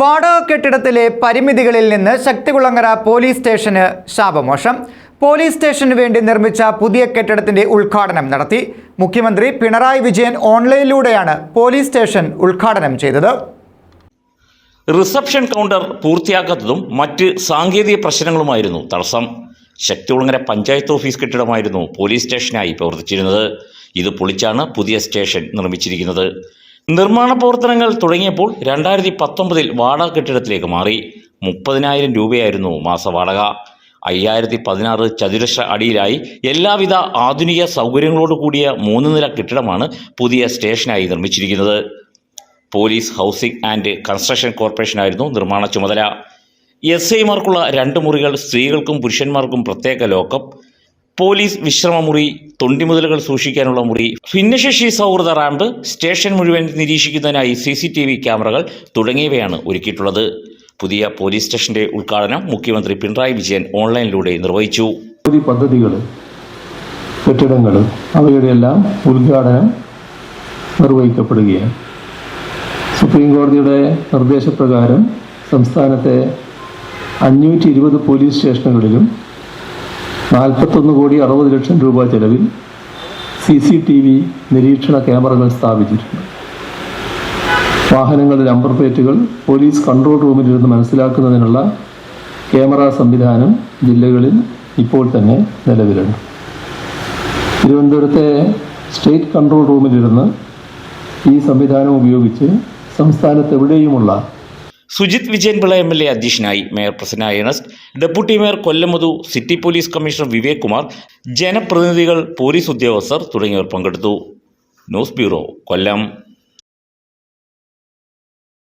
വാടക കെട്ടിടത്തിലെ പരിമിതികളിൽ നിന്ന് ശക്തികുളങ്ങര പോലീസ് സ്റ്റേഷന് ശാപമോഷം. പോലീസ് സ്റ്റേഷന് വേണ്ടി നിർമ്മിച്ച പുതിയ കെട്ടിടത്തിന്റെ ഉദ്ഘാടനം നടത്തി. മുഖ്യമന്ത്രി പിണറായി വിജയൻ ഓൺലൈനിലൂടെയാണ് പോലീസ് സ്റ്റേഷൻ ഉദ്ഘാടനം ചെയ്തത്. റിസപ്ഷൻ കൗണ്ടർ പൂർത്തിയാക്കാത്തതും മറ്റ് സാങ്കേതിക പ്രശ്നങ്ങളുമായിരുന്നു തടസ്സം. ശക്തികുളങ്ങര പഞ്ചായത്ത് ഓഫീസ് കെട്ടിടമായിരുന്നു പോലീസ് സ്റ്റേഷനായി പ്രവർത്തിച്ചിരുന്നത്. ഇത് പൊളിച്ചാണ് പുതിയ സ്റ്റേഷൻ നിർമ്മിച്ചിരിക്കുന്നത്. നിർമ്മാണ പ്രവർത്തനങ്ങൾ തുടങ്ങിയപ്പോൾ രണ്ടായിരത്തി പത്തൊമ്പതിൽ വാടക കെട്ടിടത്തിലേക്ക് മാറി. മുപ്പതിനായിരം രൂപയായിരുന്നു മാസ വാടക. അയ്യായിരത്തി പതിനാറ് ചതുരശ്ര അടിയിലായി എല്ലാവിധ ആധുനിക സൗകര്യങ്ങളോട് കൂടിയ മൂന്ന് നില കെട്ടിടമാണ് പുതിയ സ്റ്റേഷനായി നിർമ്മിച്ചിരിക്കുന്നത്. പോലീസ് ഹൗസിംഗ് ആൻഡ് കൺസ്ട്രക്ഷൻ കോർപ്പറേഷനായിരുന്നു നിർമ്മാണ ചുമതല. എസ് ഐമാർക്കുള്ള രണ്ട് മുറികൾ സ്ത്രീകൾക്കും പുരുഷന്മാർക്കും പ്രത്യേക ലോക്കപ്പ്. പോലീസ് വിശ്രമമുറി തൊണ്ടിമുതലുകൾ സൂക്ഷിക്കാനുള്ള മുറി ഭിന്നശേഷി സൗഹൃദ റാമ്പ് സ്റ്റേഷൻ മുഴുവൻ നിരീക്ഷിക്കുന്നതിനായി സി സി ടി വി ക്യാമറകൾ തുടങ്ങിയവയാണ് ഒരുക്കിയിട്ടുള്ളത്. പുതിയ പോലീസ് സ്റ്റേഷന്റെ ഉദ്ഘാടനം മുഖ്യമന്ത്രി പിണറായി വിജയൻ ഓൺലൈനിലൂടെ നിർവഹിച്ചു. നിരവധി പദ്ധതികൾ കെട്ടിടങ്ങൾ അവയുടെ എല്ലാം ഉദ്ഘാടനം നിർവഹിക്കപ്പെടുകയാണ്. സുപ്രീം കോടതിയുടെ നിർദ്ദേശപ്രകാരം സംസ്ഥാനത്തെ അഞ്ഞൂറ്റി ഇരുപത് പോലീസ് സ്റ്റേഷനുകളിലും നാൽപ്പത്തൊന്ന് കോടി അറുപത് ലക്ഷം രൂപ ചെലവിൽ സി സി ടി വി നിരീക്ഷണ ക്യാമറകൾ സ്ഥാപിച്ചിട്ടുണ്ട്. വാഹനങ്ങളുടെ നമ്പർ പ്ലേറ്റുകൾ പോലീസ് കൺട്രോൾ റൂമിൽ ഇരുന്ന് മനസ്സിലാക്കുന്നതിനുള്ള ക്യാമറ സംവിധാനം ജില്ലകളിൽ ഇപ്പോൾ തന്നെ നിലവിലുണ്ട്. തിരുവനന്തപുരത്തെ സ്റ്റേറ്റ് കൺട്രോൾ റൂമിലിരുന്ന് ഈ സംവിധാനം ഉപയോഗിച്ച് സംസ്ഥാനത്തെവിടെയുമുള്ള Sujith Vijayan Pillai M L A അധ്യക്ഷനായി mayor Prasanna Ernest deputy mayor Kollammadhu city police commissioner Vivek Kumar ജനപ്രതിനിധികൾ പോലീസ് ഉദ്യോഗസ്ഥർ തുടങ്ങിയവർ പങ്കെടുത്തു. News bureau Kollam.